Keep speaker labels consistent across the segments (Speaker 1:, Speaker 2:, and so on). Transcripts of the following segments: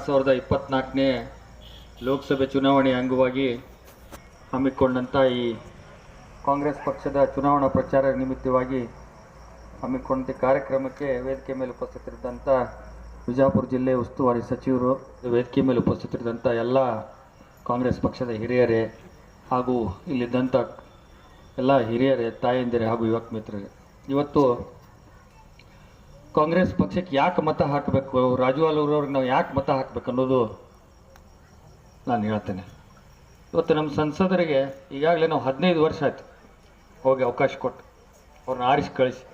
Speaker 1: ಎರಡು ಸಾವಿರದ ಇಪ್ಪತ್ನಾಲ್ಕನೇ ಲೋಕಸಭೆ ಚುನಾವಣೆ ಅಂಗವಾಗಿ ಹಮ್ಮಿಕೊಂಡಂಥ ಈ ಕಾಂಗ್ರೆಸ್ ಪಕ್ಷದ ಚುನಾವಣಾ ಪ್ರಚಾರ ನಿಮಿತ್ತವಾಗಿ ಹಮ್ಮಿಕೊಂಡಂಥ ಕಾರ್ಯಕ್ರಮಕ್ಕೆ ವೇದಿಕೆ ಮೇಲೆ ಉಪಸ್ಥಿತರಿದ್ದಂಥ ಬಿಜಾಪುರ ಜಿಲ್ಲೆ ಉಸ್ತುವಾರಿ ಸಚಿವರು, ವೇದಿಕೆ ಮೇಲೆ ಉಪಸ್ಥಿತರಿದ್ದಂಥ ಎಲ್ಲ ಕಾಂಗ್ರೆಸ್ ಪಕ್ಷದ ಹಿರಿಯರೇ ಹಾಗೂ ಇಲ್ಲಿದ್ದಂಥ ಎಲ್ಲ ಹಿರಿಯರೇ, ತಾಯಂದಿರೇ ಹಾಗೂ ಯುವಕ ಮಿತ್ರರೇ. ಇವತ್ತು ಕಾಂಗ್ರೆಸ್ ಪಕ್ಷಕ್ಕೆ ಯಾಕೆ ಮತ ಹಾಕಬೇಕು? ರಾಜು ಅವ್ರಿಗೆ ನಾವು ಯಾಕೆ ಮತ ಹಾಕಬೇಕು ಅನ್ನೋದು ನಾನು ಹೇಳ್ತೇನೆ. ಇವತ್ತು ನಮ್ಮ ಸಂಸದರಿಗೆ ಈಗಾಗಲೇ ನಾವು ಹದಿನೈದು ವರ್ಷ ಆಯ್ತು ಹೋಗಿ ಅವಕಾಶ ಕೊಟ್ಟು ಅವ್ರನ್ನ ಆರಿಸಿ ಕಳಿಸಿ.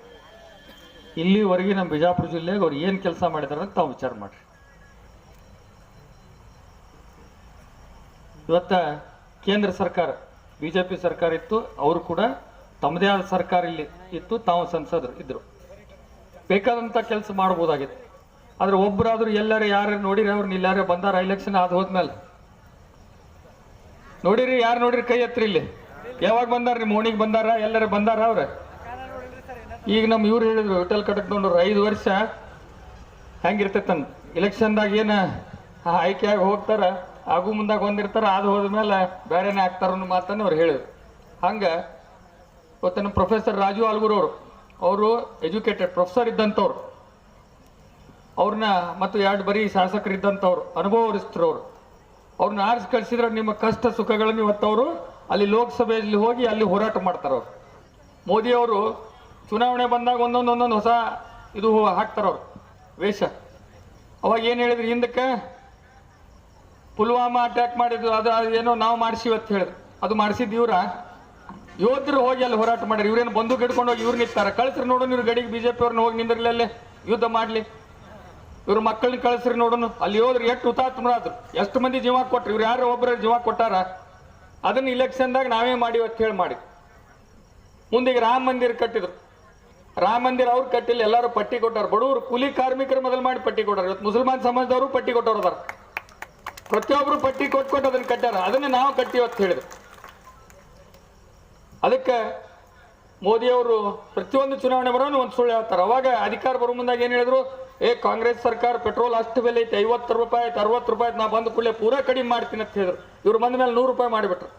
Speaker 1: ಇಲ್ಲಿವರೆಗೆ ನಮ್ಮ ಬಿಜಾಪುರ ಜಿಲ್ಲೆಗೆ ಅವ್ರು ಏನು ಕೆಲಸ ಮಾಡಿದಾರೆ ಅಂತ ತಾವು ವಿಚಾರ ಮಾಡಿರಿ. ಇವತ್ತ ಕೇಂದ್ರ ಸರ್ಕಾರ ಬಿ ಜೆ ಪಿ ಸರ್ಕಾರ ಇತ್ತು, ಅವರು ಕೂಡ ತಮ್ಮದೇ ಆದ ಸರ್ಕಾರ ಇಲ್ಲಿ ಇತ್ತು, ತಾವು ಸಂಸದರು ಇದ್ರು. ಬೇಕಾದಂಥ ಕೆಲಸ ಮಾಡ್ಬೋದಾಗಿತ್ತು. ಆದ್ರೆ ಒಬ್ಬರಾದ್ರೂ ಎಲ್ಲಾರು ಯಾರು ನೋಡಿರಿ ಅವ್ರನ್ನ ಇಲ್ಲಾರ ಬಂದಾರ ಎಲೆಕ್ಷನ್ ಅದು ಹೋದ್ಮೇಲೆ. ನೋಡಿರಿ, ಯಾರು ನೋಡಿರಿ ಕೈ ಎತ್ರಿ ಇಲ್ಲಿ? ಯಾವಾಗ ಬಂದಾರ ನಿಮ್ಮ ಓಣಿಗೆ ಬಂದಾರ, ಎಲ್ಲರ ಬಂದಾರ ಅವ್ರ? ಈಗ ನಮ್ಮ ಇವ್ರು ಹೇಳಿದ್ರು ಹೋಟೆಲ್ ಕಟ್ಟಕೊಂಡ್ರು ಐದು ವರ್ಷ ಹೆಂಗಿರ್ತೈತನ್ ಇಲೆಕ್ಷನ್ದಾಗ ಏನ ಆಗಿ ಹೋಗ್ತಾರ, ಆಗು ಮುಂದಾಗ ಹೊಂದಿರ್ತಾರ ಅದು ಹೋದ್ಮೇಲೆ ಬೇರೆನೇ ಆಗ್ತಾರ ಅನ್ನೋ ಮಾತನ್ನು ಅವ್ರು ಹೇಳಿದ್ರು. ಹಂಗ ಇವತ್ತು ಪ್ರೊಫೆಸರ್ ರಾಜು ಆಲ್ಗೂರ್ ಅವರು ಎಜುಕೇಟೆಡ್ ಪ್ರೊಫೆಸರ್ ಇದ್ದಂಥವ್ರು ಅವ್ರನ್ನ ಮತ್ತು ಎರಡು ಬರೀ ಶಾಸಕರಿದ್ದಂಥವ್ರು ಅನುಭವರಿಸ್ತರವ್ರು ಅವ್ರನ್ನ ಆರಿಸಿ ಕಳಿಸಿದ್ರೆ ನಿಮ್ಮ ಕಷ್ಟ ಸುಖಗಳನ್ನು ಇವತ್ತವರು ಅಲ್ಲಿ ಲೋಕಸಭೆಯಲ್ಲಿ ಹೋಗಿ ಅಲ್ಲಿ ಹೋರಾಟ ಮಾಡ್ತಾರೆ ಅವ್ರು. ಮೋದಿ ಅವರು ಚುನಾವಣೆ ಬಂದಾಗ ಒಂದೊಂದು ಒಂದೊಂದು ಹೊಸ ಇದು ಹಾಕ್ತಾರೆ ಅವ್ರು ವೇಷ. ಅವಾಗ ಏನು ಹೇಳಿದ್ರು ಹಿಂದಕ್ಕೆ? ಪುಲ್ವಾಮಾ ಅಟ್ಯಾಕ್ ಮಾಡಿದ್ರು ಅದು ಏನೋ ನಾವು ಮಾಡಿಸಿವತ್ತು ಹೇಳಿದ್ರು. ಅದು ಮಾಡಿಸಿದ್ದು ಯೋಧರು ಹೋಗಿ ಅಲ್ಲಿ ಹೋರಾಟ ಮಾಡ್ರಿ ಇವ್ರೇನು ಬಂದು ಹಿಡ್ಕೊಂಡು ಹೋಗಿ ಇವ್ರು ನಿಂತಾರ ಕಳಿಸ್ರಿ ನೋಡೋಣ ಇವ್ರ ಗಡಿಗೆ ಬಿಜೆಪಿ ಅವ್ರನ್ನ ಹೋಗಿ ನಿಂದಿರ್ಲಿ ಅಲ್ಲಿ. ಯುದ್ಧ ಮಾಡ್ಲಿ. ಇವ್ರ ಮಕ್ಕಳನ್ನ ಕಳಿಸ್ರಿ ನೋಡೋಣ ಅಲ್ಲಿ ಹೋದ್ರೆ ಎಷ್ಟು ಹುತಾತ್ಮರಾದ್ರು ಎಷ್ಟು ಮಂದಿ ಜೀವ ಕೊಟ್ರು. ಇವ್ರು ಯಾರು ಒಬ್ಬರ ಜೀವ ಕೊಟ್ಟಾರ? ಅದನ್ನ ಇಲೆಕ್ಷನ್ದಾಗ ನಾವೇ ಮಾಡಿ ಅಂತ ಹೇಳಿ ಮಾಡಿ ಮುಂದೆ ಈಗ ರಾಮ ಮಂದಿರ ಕಟ್ಟಿದ್ರು. ರಾಮ ಮಂದಿರ ಅವ್ರು ಕಟ್ಟಿಲ್ಲ, ಎಲ್ಲರೂ ಪಟ್ಟಿ ಕೊಟ್ಟಾರ ಬಡವರು ಕೂಲಿ ಕಾರ್ಮಿಕರು ಮೊದಲು ಮಾಡಿ ಪಟ್ಟಿ ಕೊಟ್ಟಾರ ಇವತ್ತು ಮುಸಲ್ಮಾನ್ ಸಮಾಜದವರು ಪಟ್ಟಿ ಕೊಟ್ಟವ್ರು ಅದಾರ. ಪ್ರತಿಯೊಬ್ಬರು ಪಟ್ಟಿ ಕೊಟ್ಟು ಅದನ್ನ ಕಟ್ಟಾರ ಅದನ್ನ ನಾವು ಕಟ್ಟಿ ಅಂತ ಹೇಳಿದ್ರು. ಅದಕ್ಕೆ ಮೋದಿಯವರು ಪ್ರತಿಯೊಂದು ಚುನಾವಣೆ ಬರೋನು ಒಂದು ಸುಳ್ಳು ಹೇಳ್ತಾರೆ. ಅವಾಗ ಅಧಿಕಾರ ಬರೋ ಮುಂದಾಗ ಏನು ಹೇಳಿದ್ರು? ಏ, ಕಾಂಗ್ರೆಸ್ ಸರ್ಕಾರ ಪೆಟ್ರೋಲ್ ಅಷ್ಟು ಬೆಲೆ ಐತೆ, ಐವತ್ತು ರೂಪಾಯಿ ಐತೆ ಅರವತ್ತು ರೂಪಾಯಿ ನಾ ಬಂದ ಕೂಡಲೇ ಪೂರಾ ಕಡಿಮೆ ಮಾಡ್ತೀನಿ ಅಂತ ಹೇಳಿದ್ರು. ಇವ್ರು ಬಂದ ಮೇಲೆ ನೂರು ರೂಪಾಯಿ ಮಾಡಿಬಿಟ್ರು.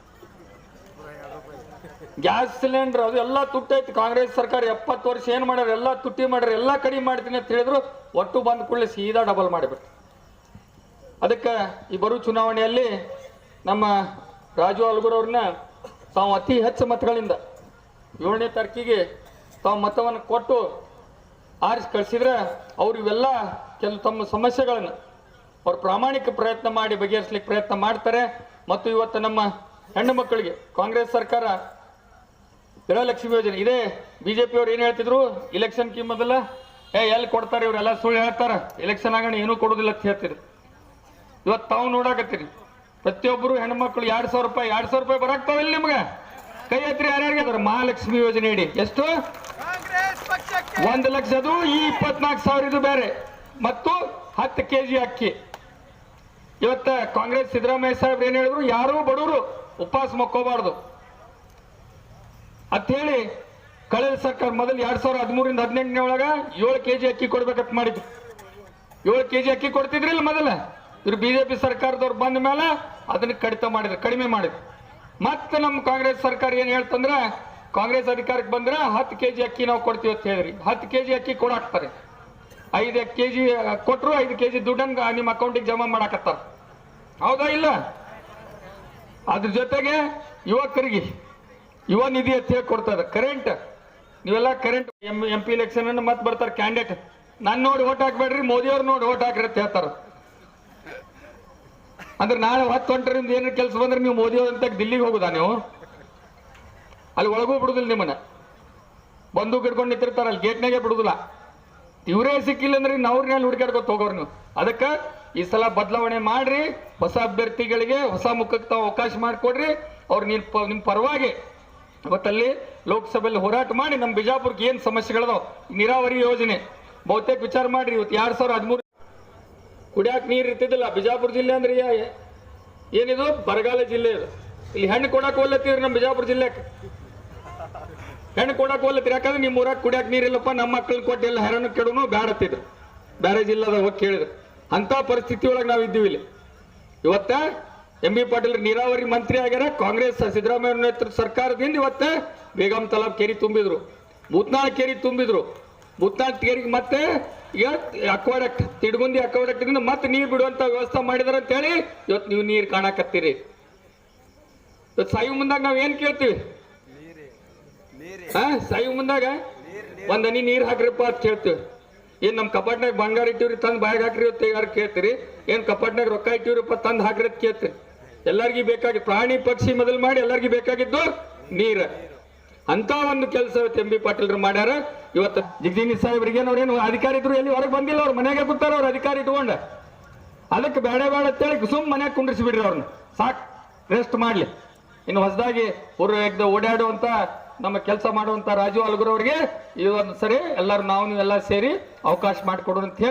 Speaker 1: ಗ್ಯಾಸ್ ಸಿಲಿಂಡರ್ ಅದು ಎಲ್ಲ ತುಟ್ಟೈತಿ ಕಾಂಗ್ರೆಸ್ ಸರ್ಕಾರ ಎಪ್ಪತ್ತು ವರ್ಷ ಏನು ಮಾಡ್ಯಾರ? ಎಲ್ಲ ತುಟ್ಟಿ ಮಾಡ್ಯಾರ, ಎಲ್ಲ ಕಡಿಮೆ ಮಾಡ್ತೀನಿ ಅಂತ ಹೇಳಿದ್ರು. ಒಟ್ಟು ಬಂದ ಕೂಡಲೇ ಸೀದಾ ಡಬಲ್ ಮಾಡಿಬಿಟ್ರು. ಅದಕ್ಕೆ ಈ ಬರೋ ಚುನಾವಣೆಯಲ್ಲಿ ನಮ್ಮ ರಾಜು ಅಲ್ಗುರ್ ತಾವು ಅತಿ ಹೆಚ್ಚು ಮತಗಳಿಂದ ಏಳನೇ ತಾರೀಕಿಗೆ ತಾವು ಮತವನ್ನು ಕೊಟ್ಟು ಆರಿಸಿ ಕಳಿಸಿದ್ರೆ ಅವರು ಇವೆಲ್ಲ ಕೆಲವು ತಮ್ಮ ಸಮಸ್ಯೆಗಳನ್ನು ಅವರು ಪ್ರಾಮಾಣಿಕ ಪ್ರಯತ್ನ ಮಾಡಿ ಬಗೆಹರಿಸ್ಲಿಕ್ಕೆ ಪ್ರಯತ್ನ ಮಾಡ್ತಾರೆ. ಮತ್ತು ಇವತ್ತು ನಮ್ಮ ಹೆಣ್ಣು ಮಕ್ಕಳಿಗೆ ಕಾಂಗ್ರೆಸ್ ಸರ್ಕಾರ ಗೃಹಲಕ್ಷ್ಮಿ ಯೋಜನೆ. ಇದೇ ಬಿ ಜೆ ಪಿಯವ್ರು ಏನು ಹೇಳ್ತಿದ್ರು? ಇಲೆಕ್ಷನ್ ಕಿ ಮೊದಲ ಏ, ಎಲ್ಲಿ ಕೊಡ್ತಾರೆ ಇವರೆಲ್ಲ ಸುಳ್ಳು ಹೇಳ್ತಾರೆ. ಇಲೆಕ್ಷನ್ ಆಗೋಣ, ಏನೂ ಕೊಡೋದಿಲ್ಲ ಅಂತ ಹೇಳ್ತೀರಿ ಇವತ್ತು ತಾವು ನೋಡಾಕತ್ತೀರಿ. ಪ್ರತಿಯೊಬ್ಬರು ಹೆಣ್ಮಕ್ಳು ಎರಡು ಸಾವಿರ ರೂಪಾಯಿ ಎರಡ್ ಸಾವಿರ ರೂಪಾಯಿ ಬರಾಕ್ತಾವಿಲ್ಲ ನಿಮ್ಗೆ? ಕೈ ಹತ್ರಿ ಯಾರ್ಯಾರಿಗೆ ಅದ್ರ? ಮಹಾಲಕ್ಷ್ಮಿ ಯೋಜನೆ ಇಡಿ. ಎಷ್ಟು? ಒಂದು ಲಕ್ಷದು ಈ ಇಪ್ಪತ್ನಾಲ್ಕು ಸಾವಿರ ಇದು ಬೇರೆ ಮತ್ತು ಹತ್ತು ಕೆ ಜಿ ಅಕ್ಕಿ. ಇವತ್ತ ಕಾಂಗ್ರೆಸ್ ಸಿದ್ದರಾಮಯ್ಯ ಸಾಹೇಬ್ರು ಏನು ಹೇಳಿದ್ರು? ಯಾರೂ ಬಡವರು ಉಪವಾಸ ಮಕ್ಕೋಬಾರ್ದು. ಅಂತ ಹೇಳಿ ಕಳೆದ ಸರ್ಕಾರ ಮೊದಲು ಎರಡ್ ಸಾವಿರದ ಹದಿಮೂರಿಂದ ಹದಿನೆಂಟನೇ ಒಳಗ ಏಳು ಕೆ ಜಿ ಅಕ್ಕಿ ಕೊಡ್ಬೇಕಂತ ಮಾಡಿದ್ರು. ಏಳು ಕೆ ಜಿ ಅಕ್ಕಿ ಕೊಡ್ತಿದ್ರಿಲ್ಲ ಮೊದಲ? ಇವ್ರು ಬಿಜೆಪಿ ಸರ್ಕಾರದವ್ರು ಬಂದ ಮೇಲೆ ಅದನ್ನ ಕಡಿತ ಮಾಡಿದ್ರು, ಕಡಿಮೆ ಮಾಡಿದ್ರು. ಮತ್ತೆ ನಮ್ಮ ಕಾಂಗ್ರೆಸ್ ಸರ್ಕಾರ ಏನು ಹೇಳ್ತಂದ್ರೆ, ಕಾಂಗ್ರೆಸ್ ಅಧಿಕಾರಕ್ಕೆ ಬಂದ್ರೆ ಹತ್ತು ಕೆ ಜಿ ಅಕ್ಕಿ ನಾವು ಕೊಡ್ತೀವಿ ಅಂತ ಹೇಳಿರಿ ಹತ್ತು ಕೆ ಜಿ ಅಕ್ಕಿ ಕೊಡಾಕ್ತಾರೆ. ಐದು ಕೆ ಜಿ ಕೊಟ್ಟರು ಐದು ಕೆ ಜಿ ದುಡ್ಡನ್ನು ನಿಮ್ಮ ಅಕೌಂಟಿಗೆ ಜಮಾ ಮಾಡಾಕತ್ತಾರ. ಹೌದಾ ಇಲ್ಲ? ಅದ್ರ ಜೊತೆಗೆ ಯುವಕರಿಗೆ, ಯುವ ನಿಧಿ ಅಂತ ಹೇಳಿ ಕೊಡ್ತಾರೆ. ಕರೆಂಟ್ ನೀವೆಲ್ಲ current M M P election ಮತ್ತೆ ಬರ್ತಾರೆ ಕ್ಯಾಂಡಿಡೇಟ್ ನನ್ನ ನೋಡಿ ಓಟ್ ಹಾಕ್ಬೇಡ್ರಿ ಮೋದಿ ಅವ್ರು ನೋಡಿ ಓಟ್ ಹಾಕ್ರಿ ಅಂತ ಹೇಳ್ತಾರೆ. ಅಂದ್ರೆ ನಾಳೆ ಹತ್ತು ಏನು ಕೆಲಸ ಬಂದ್ರೆ ನೀವು ಮೋದಿ ಅಂತ ದಿಲ್ಲಿಗೆ ಹೋಗುದಾ ನೀವು? ಅಲ್ಲಿ ಒಳಗೂ ಬಿಡುದಿಲ್ಲ ನಿಮ್ಮನ್ನ. ಬಂದು ಹಿಡ್ಕೊಂಡು ನಿಂತಿರ್ತಾರೆ, ಅಲ್ಲಿ ಗೇಟ್ನಾಗೆ ಬಿಡುದಿಲ್ಲ. ಇವರೇ ಸಿಕ್ಕಿಲ್ಲ ಅಂದ್ರೆ ಅವ್ರನ್ನ ಹುಡುಕಾಡ್ಕೊತ ಹೋಗೋರು ನೀವು? ಅದಕ್ಕೆ ಈ ಸಲ ಬದಲಾವಣೆ ಮಾಡ್ರಿ, ಹೊಸ ಅಭ್ಯರ್ಥಿಗಳಿಗೆ ಹೊಸ ಮುಖಕ್ಕೆ ತಾವು ಅವಕಾಶ ಮಾಡಿಕೊಡ್ರಿ, ಅವ್ರು ನಿನ್ ಪ- ನಿಮ್ ಪರವಾಗಿ ಇವತ್ತಲ್ಲಿ ಲೋಕಸಭೆಯಲ್ಲಿ ಹೋರಾಟ ಮಾಡಿ ನಮ್ಮ ಬಿಜಾಪುರಕ್ಕೆ ಏನು ಸಮಸ್ಯೆಗಳದಾವ? ನೀರಾವರಿ ಯೋಜನೆ. ಬಹುತೇಕ ವಿಚಾರ ಮಾಡ್ರಿ, ಇವತ್ತು ಎರಡ್ ಸಾವಿರ ಹದಿಮೂರು ಕುಡಿಯಾಕ ನೀರು ಇರ್ತಿದ್ದಿಲ್ಲ. ಬಿಜಾಪುರ ಜಿಲ್ಲೆ ಅಂದ್ರೆ ಏನಿದು? ಬರಗಾಲ ಜಿಲ್ಲೆ ಇದು. ಇಲ್ಲಿ ಹೆಣ್ಣು ಕೊಡಕ್ ಹೋಗ್ಲತ್ತೀರಿ ನಮ್ಮ ಬಿಜಾಪುರ ಜಿಲ್ಲೆಗೆ ಹೆಣ್ಣು ಕೊಡಕ್ ಹೋಗ್ಲತ್ತೀರಿ ಯಾಕಂದ್ರೆ ನಿಮ್ಮ ಊರಾಗ ಕುಡಿಯಾಕ ನೀರಿಲ್ಲಪ್ಪ ನಮ್ಮ ಮಕ್ಕಳು ಕೊಟ್ಟು ಎಲ್ಲ ಹೆರನ್ನು ಕೆಡೋನು ಬ್ಯಾಡತ್ತಿದ್ರು ಬೇರೆ ಜಿಲ್ಲೆದಾಗ ಹೋಗಿ ಕೇಳಿದ್ರು. ಅಂತ ಪರಿಸ್ಥಿತಿ ಒಳಗೆ ನಾವು ಇದ್ದೀವಿ ಇಲ್ಲಿ. ಇವತ್ತ ಎಂ ಬಿ ಪಾಟೀಲ್ ನೀರಾವರಿ ಮಂತ್ರಿ ಆಗ್ಯಾರ. ಕಾಂಗ್ರೆಸ್ ಸಿದ್ದರಾಮಯ್ಯ ನೇತೃತ್ವ ಸರ್ಕಾರದಿಂದ ಇವತ್ತ ಬೇಗಂ ತಲಾಬ್ ಕೆರಿ ತುಂಬಿದ್ರು. ಭೂತ್ನಾಳ ಕೆರಿ ತುಂಬಿದ್ರು. ಕೆರಿಗೆ ಮತ್ತೆ ಅಕ್ವಾಡಕ್ಟ್ ತಿಡ್ಗುಂದಿ ಅಕ್ವಾಡಕ್ಟ್ ಇಂದ ಮತ್ತೆ ನೀರು ಬಿಡುವಂತ ವ್ಯವಸ್ಥೆ ಮಾಡಿದಾರೆ ಅಂತ ಹೇಳಿ ಇವತ್ತು ನೀವು ನೀರು ಕಾಣಕತ್ತೀರಿ. ಇವತ್ತು ಸಾಯಿ ಮುಂದಾಗ ನಾವ್ ಏನ್ ಕೇಳ್ತೀವಿ? ಹಾ ಸಾಯು ಮುಂದಾಗ ಒಂದ್ ಹನಿ ನೀರ್ ಹಾಕ್ರಿಪ್ಪ ಅಂತ ಕೇಳ್ತೀವಿ. ಏನ್ ನಮ್ ಕಪಾಟ್ನಾಗ ಬಂಗಾರ ಇಟ್ಟಿವ್ರಿ ತಂದ್ ಬಾಯಿಗೆ ಹಾಕ್ರಿ ಇವತ್ತು ಯಾರು ಕೇಳ್ತೀರಿ? ಏನ್ ಕಪಾಟ್ನಾಗ ರೊಕ್ಕ ಇಟ್ಟಿವ್ರಿಪ್ಪ ತಂದ್ ಹಾಕ್ರಿ ಅಂತ ಕೇಳ್ತೀರಿ. ಎಲ್ಲರಿಗೂ ಬೇಕಾಗಿ ಪ್ರಾಣಿ ಪಕ್ಷಿ ಮೊದಲು ಮಾಡಿ ಎಲ್ಲರಿಗೂ ಬೇಕಾಗಿದ್ದು ನೀರು. ಅಂತ ಒಂದು ಕೆಲಸ ಇವತ್ತು ಎಂ ಬಿ ಪಾಟೀಲ್ರು ಮಾಡ್ಯಾರ. ಇವತ್ತು ಜಿಗ್ಜಿನಿ ಸಾಹೇಬ್ರಿಗೆ ಅವ್ರೇನು ಅಧಿಕಾರಿ ಇದ್ರು ಎಲ್ಲಿ ಹೊರಗೆ ಬಂದಿಲ್ಲ ಅವ್ರು, ಮನೆಗೆ ಕೂತಾರ ಅವ್ರ ಅಧಿಕಾರಿ ಇಟ್ಕೊಂಡ. ಅದಕ್ಕೆ ಬೇಡ ಬೇಡ ಅಂತೇಳಿ ಸುಮ್ ಮನ್ಯಾಗ ಕುಂಡ್ರಿಸಿ ಬಿಡ್ರಿ ಅವ್ರನ್ನ ಸಾಕ್ ರೆಸ್ಟ್ ಮಾಡ್ಲಿ. ಇನ್ನು ಹೊಸದಾಗಿ ಊರ ಓಡಾಡುವಂತ, ನಮ್ಮ ಕೆಲಸ ಮಾಡುವಂತ ರಾಜು ಅಲ್ಗುರವ್ರಿಗೆ ಈ ಸರಿ ಎಲ್ಲರೂ ನಾವು, ನೀವೆಲ್ಲ ಸೇರಿ ಅವಕಾಶ ಮಾಡಿಕೊಡು ಅಂತ ಹೇಳಿ.